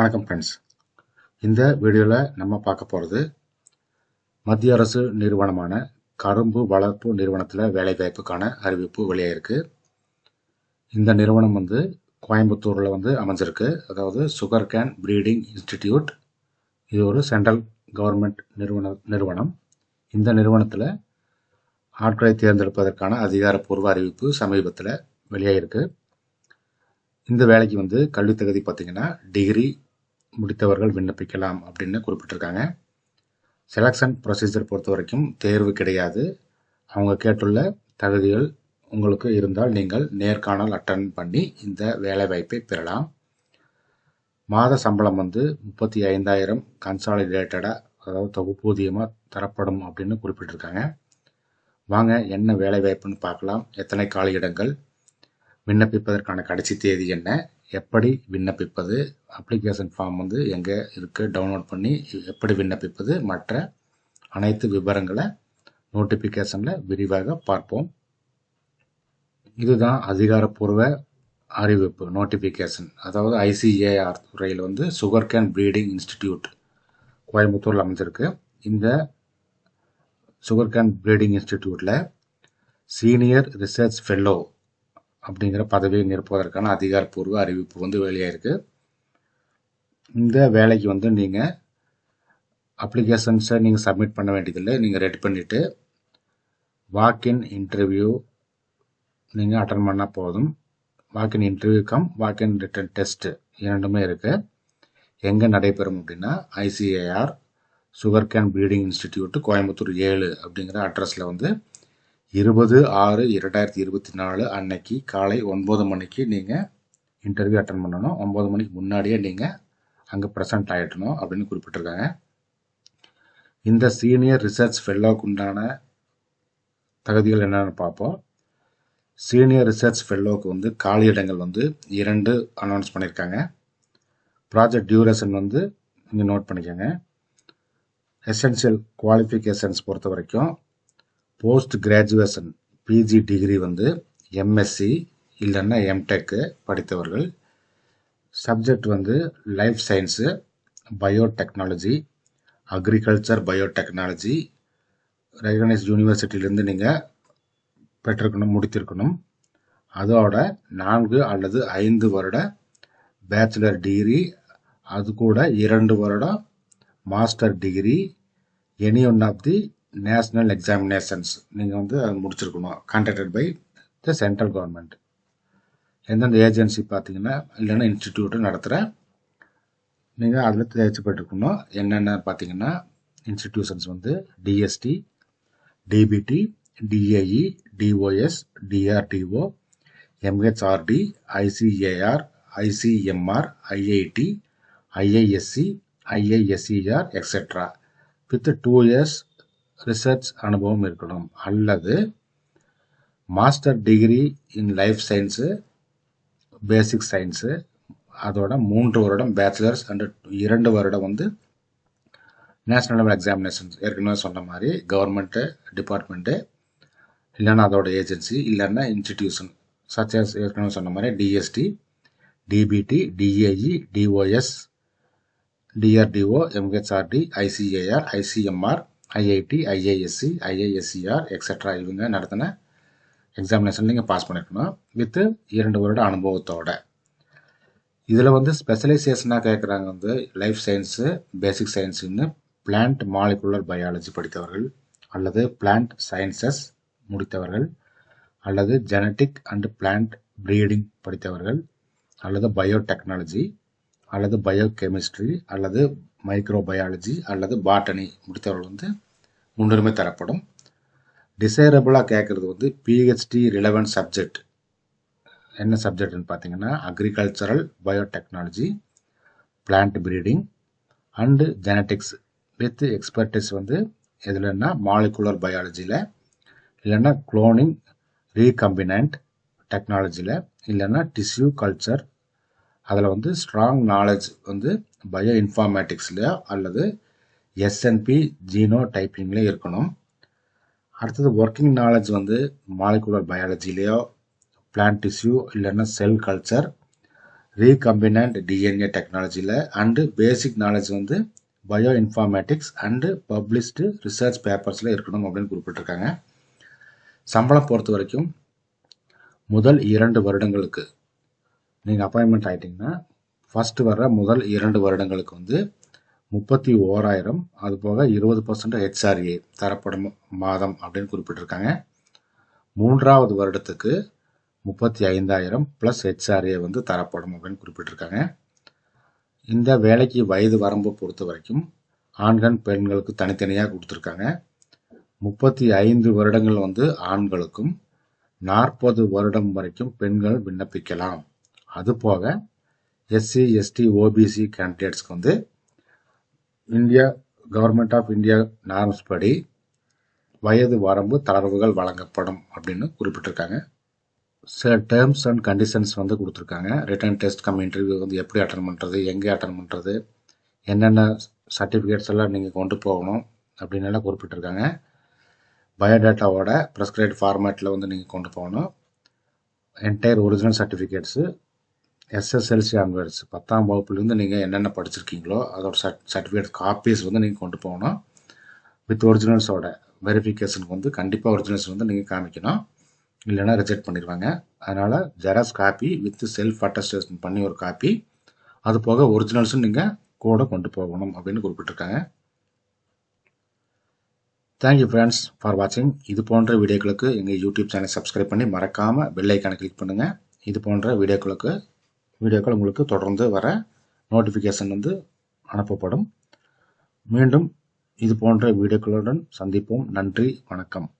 வணக்கம் ஃப்ரெண்ட்ஸ் இந்த வீடியோவில் நம்ம பார்க்க போகிறது மத்திய அரசு நிறுவனமான கரும்பு வளர்ப்பு நிறுவனத்தில் வேலைவாய்ப்புக்கான அறிவிப்பு வெளியாயிருக்கு இந்த நிறுவனம் வந்து கோயம்புத்தூரில் வந்து அமைஞ்சிருக்கு. அதாவது சுகர் கேன் ப்ரீடிங் இன்ஸ்டிடியூட் இது ஒரு சென்ட்ரல் கவர்மெண்ட் நிறுவன நிறுவனம். இந்த நிறுவனத்தில் ஆட்களை தேர்ந்தெடுப்பதற்கான அதிகாரப்பூர்வ அறிவிப்பு சமீபத்தில் வெளியாயிருக்கு இந்த வேலைக்கு வந்து கல்வி தகுதி பார்த்திங்கன்னா டிகிரி முடித்தவர்கள் விண்ணப்பிக்கலாம் அப்படின்னு குறிப்பிட்டிருக்காங்க. செலெக்ஷன் ப்ரொசீஜர் பொறுத்த வரைக்கும் தேர்வு கிடையாது. அவங்க கேட்டுள்ள தகுதிகள் உங்களுக்கு இருந்தால் நீங்கள் நேர்காணல் அட்டன் பண்ணி இந்த வேலைவாய்ப்பை பெறலாம். மாத சம்பளம் வந்து முப்பத்தி ஐந்தாயிரம் கன்சாலிடேட்டடாக அதாவது தொகுப்பூதியமாக தரப்படும் அப்படின்னு குறிப்பிட்டிருக்காங்க. வாங்க என்ன வேலைவாய்ப்புன்னு பார்க்கலாம். எத்தனை காலியிடங்கள்? விண்ணப்பிப்பதற்கான கடைசி தேதி என்ன? எப்படி விண்ணப்பிப்பது? அப்ளிகேஷன் ஃபார்ம் வந்து எங்கே இருக்குது டவுன்லோட் பண்ணி எப்படி விண்ணப்பிப்பது? மற்ற அனைத்து விவரங்களை நோட்டிஃபிகேஷனில் விரிவாக பார்ப்போம். இதுதான் அதிகாரப்பூர்வ அறிவிப்பு நோட்டிஃபிகேஷன் அதாவது ஐசிஏஆர் துறையில் வந்து சுகர் கேன் ப்ரீடிங் இன்ஸ்டிடியூட் கோயம்புத்தூரில் அமைஞ்சிருக்கு. இந்த சுகர் கேன் ப்ரீடிங் இன்ஸ்டிடியூட்டில் சீனியர் ரிசர்ச் ஃபெல்லோ அப்படிங்கிற பதவியை நிரப்புவதற்கான அதிகாரப்பூர்வ அறிவிப்பு வந்து வெளியாயிருக்கு. இந்த வேலைக்கு வந்து நீங்கள் அப்ளிகேஷன்ஸை நீங்கள் சப்மிட் பண்ண வேண்டியதில்லை. நீங்கள் ரெடி பண்ணிவிட்டு வாக்கின் இன்டர்வியூ நீங்கள் அட்டன் பண்ணால் போதும். Walk in interview come walk in written test இரண்டுமே இருக்குது எங்கே நடைபெறும் அப்படின்னா ICAR sugar cane breeding institute Coimbatore ஏழு அப்படிங்கிற அட்ரஸில் வந்து இருபது ஆறு இரண்டாயிரத்தி இருபத்தி நாலு அன்னைக்கு காலை ஒன்பது மணிக்கு நீங்கள் இன்டர்வியூ அட்டன் பண்ணணும். ஒம்பது மணிக்கு முன்னாடியே நீங்கள் அங்கே ப்ரெசன்ட் ஆகிடணும் அப்படின்னு குறிப்பிட்டிருக்காங்க. இந்த சீனியர் ரிசர்ச் ஃபெல்லோவுக்கு உண்டான தகுதிகள் என்னென்னு பார்ப்போம். சீனியர் ரிசர்ச் ஃபெல்லோவுக்கு வந்து காலி இடங்கள் வந்து இரண்டு அனௌன்ஸ் பண்ணியிருக்காங்க. ப்ராஜெக்ட் டியூரேஷன் வந்து நீங்கள் நோட் பண்ணிக்கோங்க. எசென்ஷியல் குவாலிஃபிகேஷன்ஸ் பொறுத்த வரைக்கும் போஸ்ட் கிராஜுவேஷன் பிஜி டிகிரி வந்து எம்எஸ்சி இல்லைன்னா எம்டெக்கு படித்தவர்கள். சப்ஜெக்ட் வந்து life science biotechnology agriculture biotechnology recognise யூனிவர்சிட்டியிலேருந்து நீங்கள் பெற்றிருக்கணும் முடித்திருக்கணும். அதோட நான்கு அல்லது ஐந்து வருட பேச்சுலர் டிகிரி அது கூட இரண்டு வருடம் master degree any one of the national examinations நீங்கள் வந்து அது முடிச்சிருக்கணும். Contracted by the central government எந்தெந்த ஏஜென்சி பார்த்தீங்கன்னா இல்லைன்னா இன்ஸ்டிடியூட்டு நடத்துகிற நீங்கள் அதில் தேர்ச்சி பெற்றுக்கணும். என்னென்ன பார்த்தீங்கன்னா இன்ஸ்டிடியூஷன்ஸ் வந்து DST DBT DAE DOS DRDO MHRD ICAR ICMR IIT IISc IISCR etcetera with two years research அனுபவம் இருக்கணும். அல்லது master degree in life science basic science அதோட மூன்று வருடம் பேச்சுலர்ஸ் அண்டு இரண்டு வருடம் வந்து நேஷனல் லெவல் எக்ஸாமினேஷன்ஸ் ஏற்கனவே சொன்ன மாதிரி கவர்மெண்ட்டு டிபார்ட்மெண்ட்டு இல்லைன்னா அதோட ஏஜென்சி இல்லைன்னா இன்ஸ்டிடியூஷன் சச்சஸ் ஏற்கனவே சொன்ன மாதிரி DST DBT DAE DOS DRDO MHRD ICAR ICMR IIT IASc IASCR etcetera இவங்க நடத்தின எக்ஸாமினேஷன் நீங்கள் பாஸ் பண்ணிருக்கணும். வித்து இரண்டு வருட அனுபவத்தோட. இதில் வந்து ஸ்பெஷலைசேஷனாக கேட்குறாங்க வந்து லைஃப் சயின்ஸு பேசிக் சயின்ஸுன்னு பிளான்ட் மாலிகுலர் பயாலஜி படித்தவர்கள் அல்லது பிளான்ட் சயின்சஸ் முடித்தவர்கள் அல்லது ஜெனட்டிக் அண்ட் பிளான்ட் ப்ரீடிங் படித்தவர்கள் அல்லது பயோடெக்னாலஜி அல்லது பயோகெமிஸ்ட்ரி அல்லது மைக்ரோபயாலஜி அல்லது பாட்டனி முடித்தவர்கள் வந்து முன்னுரிமை தரப்படும். டிசைரபிளாக கேட்குறது வந்து பிஹெச்டி ரிலவெண்ட் சப்ஜெக்ட் என்ன சப்ஜெக்ட்னு பார்த்தீங்கன்னா agricultural biotechnology plant breeding and genetics with expertise வந்து எதுலன்னா மாலிகுலர் பயாலஜியில் இல்லைன்னா குளோனிங் ரீகம்பினன்ட் டெக்னாலஜியில் இல்லைன்னா டிஷ்யூ கல்ச்சர் அதில் வந்து ஸ்ட்ராங் நாலேஜ் வந்து பயோ இன்ஃபார்மேட்டிக்ஸ்லையோ அல்லது எஸ்என்பி ஜீனோ டைப்பிங்லேயோ இருக்கணும். அடுத்தது ஒர்க்கிங் நாலேஜ் வந்து மாலிகுலர் பயாலஜிலேயோ பிளான்ட் டிஷ்யூ இல்லைன்னா செல் கல்ச்சர் ரீகம்பினன்ட் டிஎன்ஏ டெக்னாலஜியில் அண்டு பேசிக் நாலேஜ் வந்து bioinformatics and published research பேப்பர்ஸில் இருக்கணும் அப்படின்னு குறிப்பிட்டிருக்காங்க. சம்பளம் பொறுத்த வரைக்கும் முதல் இரண்டு வருடங்களுக்கு நீங்கள் அப்பாயின்மெண்ட் ஆகிட்டிங்கன்னா ஃபஸ்ட்டு வர்ற முதல் இரண்டு வருடங்களுக்கு வந்து முப்பத்தி ஓராயிரம் அது போக இருபது பர்சன்ட் ஹெச்ஆர்ஏ தரப்படும் மாதம் அப்படின்னு குறிப்பிட்டிருக்காங்க. மூன்றாவது வருடத்துக்கு முப்பத்தி ஐந்தாயிரம் ப்ளஸ் ஹெச்ஆர்ஏ வந்து தரப்படும் அப்படின்னு குறிப்பிட்டிருக்காங்க. இந்த வேலைக்கு வயது வரம்பு பொறுத்த வரைக்கும் ஆண்கள் பெண்களுக்கு தனித்தனியாக கொடுத்துருக்காங்க. முப்பத்தி ஐந்து வருடங்கள் வந்து ஆண்களுக்கும் நாற்பது வருடம் வரைக்கும் பெண்கள் விண்ணப்பிக்கலாம். அது போக எஸ்சி எஸ்டி ஓபிசி கேண்டிடேட்ஸ்க்கு வந்து India government of India norms படி வயது வரம்பு தளர்வுகள் வழங்கப்படும் அப்படின்னு குறிப்பிட்டிருக்காங்க. சில டேர்ம்ஸ் அண்ட் கண்டிஷன்ஸ் வந்து கொடுத்துருக்காங்க. ரிட்டன் டெஸ்ட் கம் இன்டர்வியூ வந்து எப்படி அட்டன் பண்ணுறது எங்கே அட்டன் பண்ணுறது என்னென்ன சர்டிஃபிகேட்ஸ் எல்லாம் நீங்கள் கொண்டு போகணும் அப்படின்னு எல்லாம் குறிப்பிட்டிருக்காங்க. பயோடேட்டாவோட ப்ரெஸ்கிரைட் ஃபார்மேட்டில் வந்து நீங்கள் கொண்டு போகணும். Entire original certificates SSLC onwards பத்தாம் வகுப்புலேருந்து நீங்கள் என்னென்ன படிச்சிருக்கீங்களோ அதோட சர்ட் சர்டிஃபிகேட் காப்பீஸ் வந்து நீங்கள் கொண்டு போகணும். வித் ஒரிஜினல்ஸோட வெரிஃபிகேஷனுக்கு வந்து கண்டிப்பாக ஒரிஜினல்ஸ் வந்து நீங்கள் காமிக்கணும். இல்லைன்னா ரிஜெக்ட் பண்ணிடுவாங்க. அதனால் xerox copy with self attestation பண்ணி ஒரு காப்பி அது போக ஒரிஜினல்ஸும் நீங்கள் கூட கொண்டு போகணும் அப்படின்னு குறிப்பிட்டிருக்காங்க. தேங்க்யூ ஃப்ரெண்ட்ஸ் ஃபார் வாட்சிங் இது போன்ற வீடியோக்களுக்கு எங்கள் யூடியூப் சேனல் சப்ஸ்கிரைப் பண்ணி மறக்காமல் பெல் ஐக்கானை கிளிக் பண்ணுங்கள் இது போன்ற வீடியோக்களுக்கு வீடியோக்கள் உங்களுக்கு தொடர்ந்து வர நோட்டிஃபிகேஷன் வந்து அனுப்பப்படும். மீண்டும் இது போன்ற வீடியோக்களுடன் சந்திப்போம். நன்றி. வணக்கம்.